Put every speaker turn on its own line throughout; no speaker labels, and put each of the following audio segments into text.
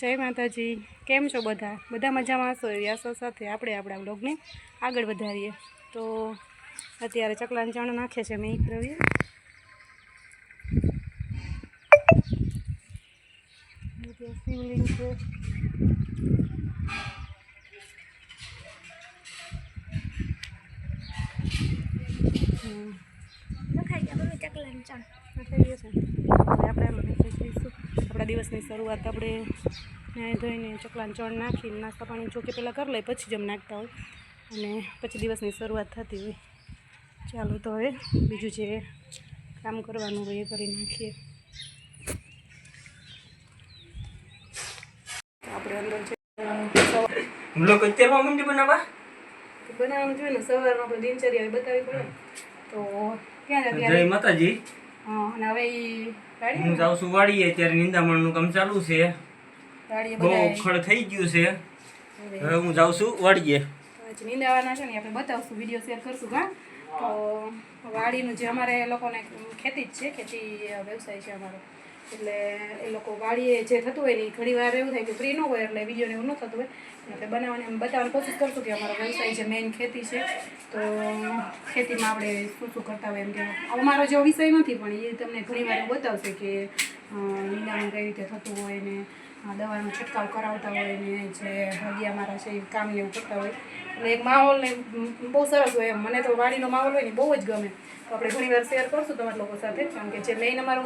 જય માતાજી. કેમ છો બધા? બધા મજામાં હશો? એવી આશા સાથે આપણે આપણા બ્લોગને આગળ વધારીએ. તો અત્યારે ચકલાન ચણ નાખે છે મેં પ્રવીએ શિવલિંગ છે. આપણે દઈશું. આપણા દિવસની શરૂઆત આપણે નાહી ધોઈને ચકલાને ચણ નાખીને નાસ્તા પાણી ચોકે પહેલાં કરી લઈએ પછી જ નાખતા હોય. અને પછી દિવસની શરૂઆત થતી હોય. ચાલો તો હવે બીજું જે કામ કરવાનું હોય એ કરી નાખીએ. આપણે અંદર
બ્લોક મંડી બનાવવા?
બનાવવાનું જોઈએ ને સવારમાં આપણે દિનચર્યા બતાવી પડે તો ક્યાં
જય માતાજી.
હા અને હવે એ
હું જાઉં છું વાડીએ ત્યારે નિંદામણનું કામ ચાલુ છે. બહુ ખડ થઈ ગયું છે.
હવે
હવે હું જાઉં છું વાડીએ.
નિંદાવાના છે ને આપણે બતાવશું વીડિયો શેર કરશું હા? તો વાડીનું જે અમારે લોકોને ખેતી જ છે ખેતી વ્યવસાય છે અમારો. એટલે એ લોકો વાડીએ જે થતું હોય ને એ ઘણી વાર એવું થાય કે ફ્રી ન હોય એટલે વિડીયોને એવું ન થતું હોય. એટલે બનાવવાની એમ બતાવવાની કોશિશ કરશું કે અમારો વ્યવસાય છે મેઇન ખેતી છે તો ખેતીમાં આપણે શું શું કરતા હોય એમ કે અમારો જેવો વિષય નથી પણ એ તમને ઘણી વાર બતાવશે કે અ, કઈ રીતે થતું હોય ને દવાનો છંટકાવ કરાવતા હોય ને જે હળિયા મારા છે, એ કામ ને એવું કરતા હોય. એટલે એક માહોલ ને બહુ સરસ હોય એમ. મને તો વાડીનો માહોલ હોય ને બહુ જ ગમે. તો આપણે ઘણી વાર શેર કરશું તમારા લોકો સાથે, કારણ કે જે મેઇન અમારો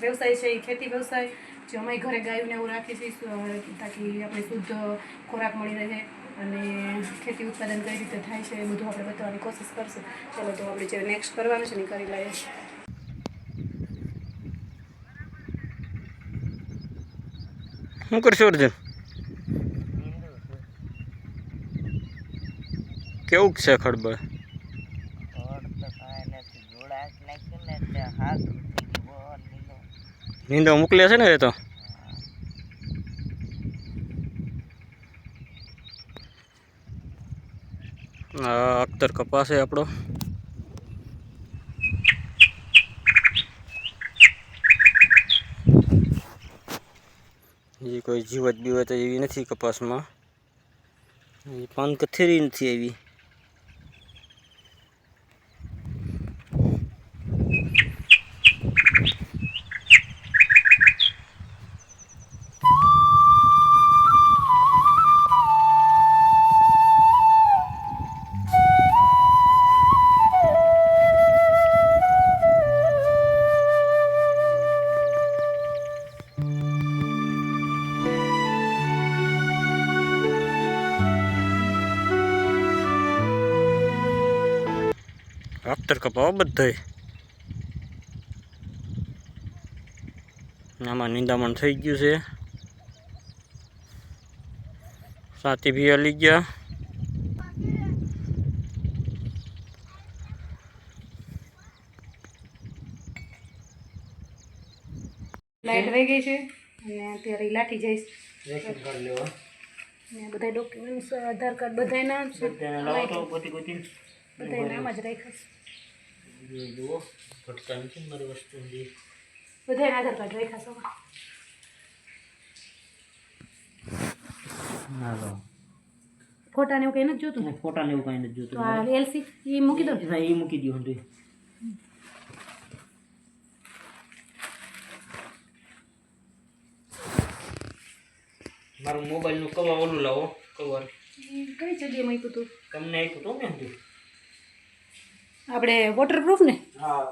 વ્યવસાય છે, એ ખેતી વ્યવસાય. જે અમે ઘરે ગાયોને એવું રાખીએ છીએ તાકી આપણે શુદ્ધ ખોરાક મળી રહે અને ખેતી ઉત્પાદન કઈ રીતે થાય છે, એ બધું આપણે બતાવવાની કોશિશ કરશું. ચલો તો આપણે જે નેક્સ્ટ કરવાનું છે ને કરી લઈએ.
શું કરશો અર્જુન કેવું છે ખડબળ નીંદો મોકલે છે ને એ તો અખ્તર કપાસ આપણો એ કોઈ જીવત બીવત એવી નથી કપાસમાં. પાન કથેરી નથી આવી અખ્તર કપાવા બધાય. આમાં નિંદામણ થઈ ગયું છે. સાથી ભી હલી ગયા.
લાઈટ વહી ગઈ છે અને અત્યારે લાઠી જઈશ. ને બધા ડોક્યુમેન્ટ્સ આધાર કાર્ડ બધા નામ છે બધાય નામ જ રાખ્યા આધાર કાર્ડ રાખ્યા છે ફોટા ને એવું કઈ નથી જોતું ને?
ફોટા ને એવું કઈ નથી
જોતું. આ એલસી એ મૂકી દો ને.
એ મૂકી દઉં હતું મારું મોબાઈલનું કવર ઓલું લાવો કવર
કઈ જગ્યાએ મૂક્યું હતું
તમને આપ્યું તો ને હતું
આપણે વોટરપ્રૂફ ને?
હા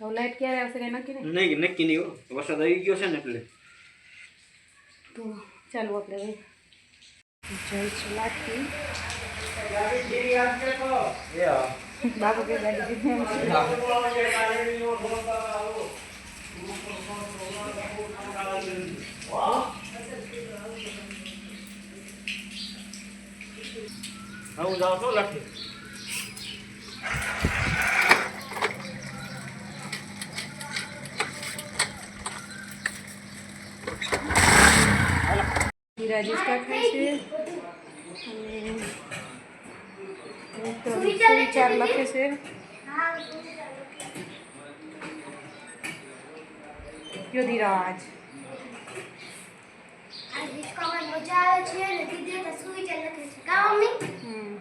તો લાઇટ ક્યારે આવશે કઈ નક્કી નહીં?
નહીં નક્કી નહીં હો. વરસાદ આવી ગયો છે ને એટલે.
તો ચાલો આપણે હવે જઈશું લાઠી બાબુ કે ગાડી દીધી એમ છે.
હું જાઉં છું લાઠી
હીરા જીસકા ખાય છે અને સુવિચાર લખે છે યોધિરાજ
આવે છે અને દીદી તો સુવિચાર લખે છે. કા મમ્મી.
હમ.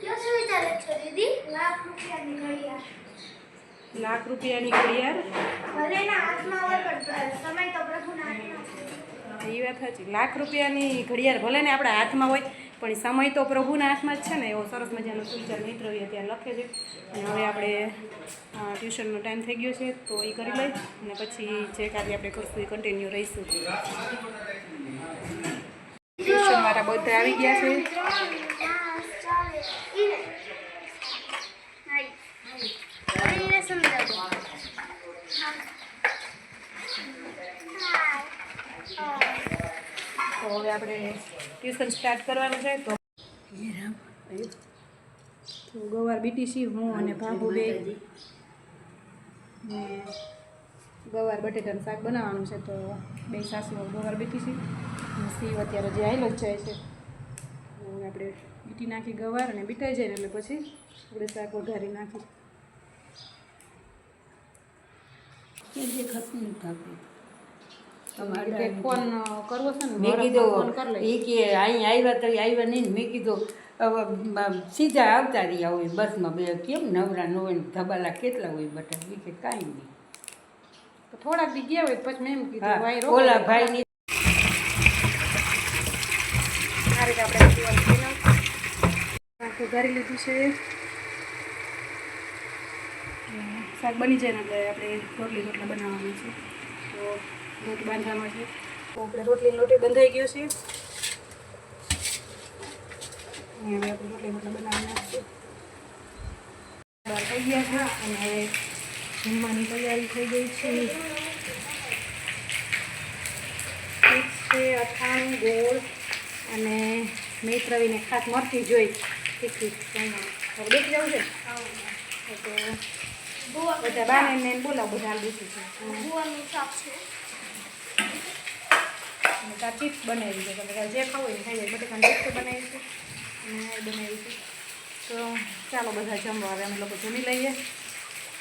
કયો સુવિચાર લખશો દીદી? લાખ રૂપિયાની ઘડિયાળ.
લાખ રૂપિયાની ઘડિયાળ?
ભલે એના હાથમાં હોય પણ સમય તો પ્રભુના હાથમાં
એ વાત સાચી. લાખ રૂપિયાની ઘડિયાળ ભલે ને આપણા હાથમાં હોય પણ સમય તો પ્રભુના હાથમાં જ છે ને. એવો સરસ મજાનો સુવિચાર હોય ત્યાં લખે છે. અને હવે આપણે ટ્યુશનનો ટાઈમ થઈ ગયો છે તો એ કરી લઈ. અને પછી જે કાર્ય આપણે કરશું એ કન્ટિન્યુ રહીશું. ટ્યુશન વાળા બધા આવી ગયા છે તો હવે આપણે ટ્યુશન સ્ટાર્ટ કરવાનું છે તો ગવાર બીટીસી હું અને ભાભુ બે ને ગવાર બટેટાનું શાક બનાવવાનું છે તો બે સાસુ ગવાર બીટી છે. સીવ અત્યારે જે આવેલો જ જાય છે. આપણે બીટી નાખી ગવાર અને બીટાઈ જાય ને એટલે પછી આપણે શાક વઘારી નાખી તમારે ફોન કરવો છે ને?
મેં કીધું એ કે અહીં આવ્યા તો આવ્યા નહીં મેં કીધું સીધા આવતા રહ્યા હોય બસમાં બે. કેમ નવરા ન હોય ને ધબાલા કેટલા હોય બટા? એ કે કાંઈ નહીં
થોડાક દી ગયા હોય પછી મેં એમ કીધું ભાઈ
ઓલા ભાઈની
આ રીતે આપણે ઘરી લીધું છે. શાક બની જાય ને એટલે આપણે રોટલી રોટલા બનાવવાની છે. તો લોટ બાંધવાનો છે. તો આપણે રોટલી લોટી બંધાઈ ગયો છે. હવે આપણે રોટલી રોટલા બનાવવાના દાળ થઈ ગયા છે અને જમવાની તૈયારી થઈ ગઈ છે. છે અથાણું ગોળ અને મૈત્રવીને ખાસ મરતી જોઈ. તીખી. બેસી જવું છે? તો બધા બાને ને બોલાવો બધા બેસી છે
શાક છે.
અને ચિપ્સ બનાવી છે. તમે જે ખાવું એ ખાઈ જાય બટેકાની ચિપ્સ બનાવી છે. અને બનાવી છે. તો ચાલો બધા જમવા હવે અમે લોકો જમી લઈએ.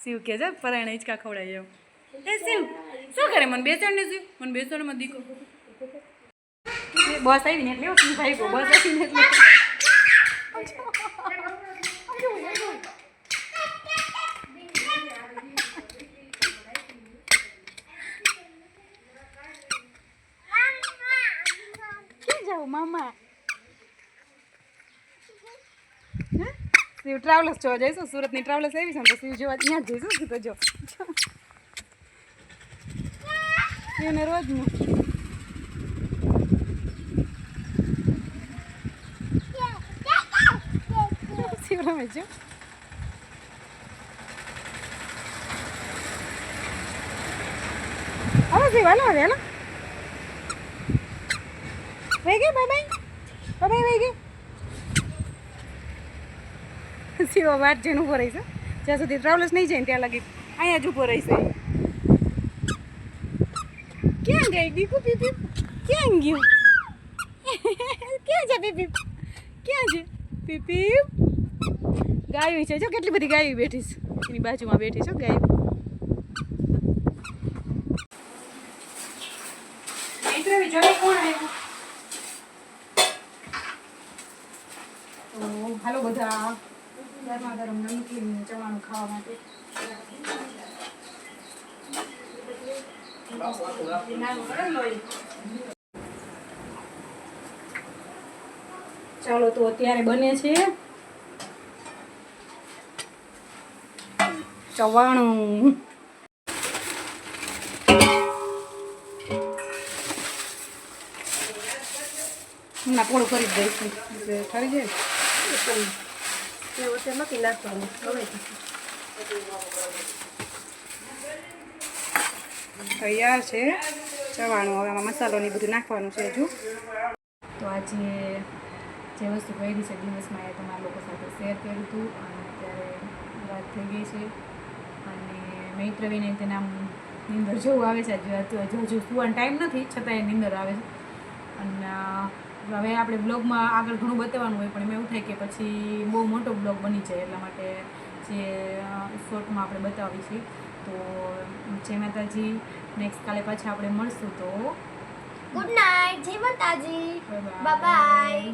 શિવ કે છે પરાયણે હિંચકા ખવડાવી એમ. એ શિવ, શું કરે? મને બેસાડ ને શિવ મને બેસાડમાં દીકો બસ આવી ને એટલે ભાઈ બસ આવી ને એટલે ક્યાં જાવ મામા હે? શિવ ટ્રાવેલર્સ જોવા જઈશું, સુરતની ટ્રાવેલર્સ આવી છે તો શિવ જોવા ત્યાં જ જઈશું તો જો. શિવને રોજનું. શિવ રમે છે. હાલો શિવ હાલો હવે હાલો. વહી ગઈ બાય બાય બાય વહી ગઈ શિવા વાટ જઈને ઊભો રહીશ જ્યાં સુધી ટ્રાવેલર્સ નહીં જાય ત્યાં લગી અહીંયા જ ઊભો રહીશ ક્યાં ગઈ? દીકુ બીપી ક્યાં ગયું? ક્યાં છે પીપી? ક્યાં છે? પીપી? ગાયું છે. જો કેટલી બધી ગાયું બેઠી છે. એની બાજુમાં બેઠી છો ગાયું. કોણ આવ્યું બધા. ગરમા ગરમ નમકીન જવાનું ખાવા માટે ચાલો તો અત્યારે બને છે ચવાણું.
હમણાં પોળું કરી જ દઈશું. ઠરી જાય? ને એ વચ્ચે નથી નાખવાનું હવે તૈયાર છે ચવાણું હવે આમાં મસાલો ને બધું નાખવાનું છે હજુ
તો આજે જે વસ્તુ કરી છે દિવસમાં એ તમારા લોકો સાથે શેર કર્યું હતું અને અત્યારે રાત થઈ ગઈ છે અને મેં પ્રવીને તેને નીંદર જેવું આવે છે હજુ હજુ સુવાનો ટાઈમ નથી છતાં એ નીંદર આવે છે અને હવે આપણે બ્લોગમાં આગળ ઘણું બતાવવાનું હોય પણ એમાં એવું થાય કે પછી બહુ મોટો બ્લોગ બની જાય એટલા માટે જે શોર્ટમાં આપણે બતાવી છીએ. તો જય માતાજી નેક્સ્ટ કાલે પાછા આપણે મળશું તો
ગુડ નાઇટ જય માતાજી. બાય